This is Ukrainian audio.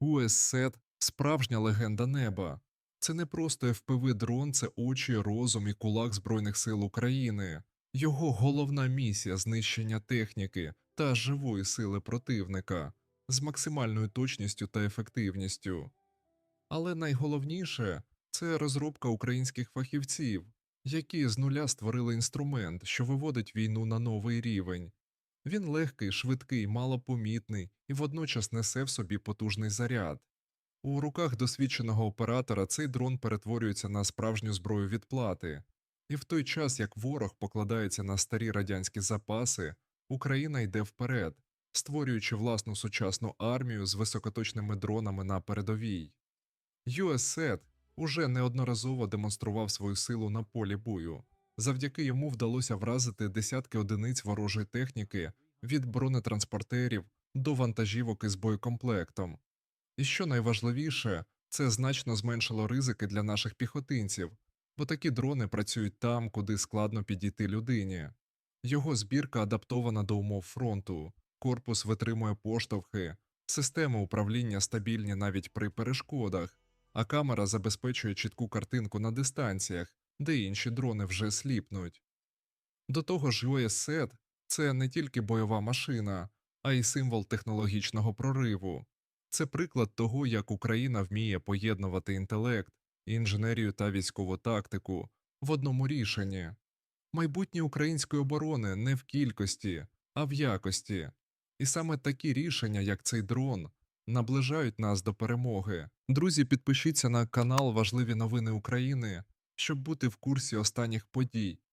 USSET – справжня легенда неба. Це не просто fpv дрон, це очі, розум і кулак Збройних сил України. Його головна місія знищення техніки та живої сили противника з максимальною точністю та ефективністю. Але найголовніше це розробка українських фахівців, які з нуля створили інструмент, що виводить війну на новий рівень. Він легкий, швидкий, малопомітний і водночас несе в собі потужний заряд. У руках досвідченого оператора цей дрон перетворюється на справжню зброю відплати. І в той час, як ворог покладається на старі радянські запаси, Україна йде вперед, створюючи власну сучасну армію з високоточними дронами на передовій. USSET уже неодноразово демонстрував свою силу на полі бою. Завдяки йому вдалося вразити десятки одиниць ворожої техніки від бронетранспортерів до вантажівок із боєкомплектом. І що найважливіше, це значно зменшило ризики для наших піхотинців, бо такі дрони працюють там, куди складно підійти людині. Його збірка адаптована до умов фронту, корпус витримує поштовхи, системи управління стабільні навіть при перешкодах, а камера забезпечує чітку картинку на дистанціях, де інші дрони вже сліпнуть. До того ж, USSET – це не тільки бойова машина, а й символ технологічного прориву. Це приклад того, як Україна вміє поєднувати інтелект, інженерію та військову тактику в одному рішенні. Майбутнє української оборони не в кількості, а в якості. І саме такі рішення, як цей дрон, наближають нас до перемоги. Друзі, підпишіться на канал Важливі новини України, щоб бути в курсі останніх подій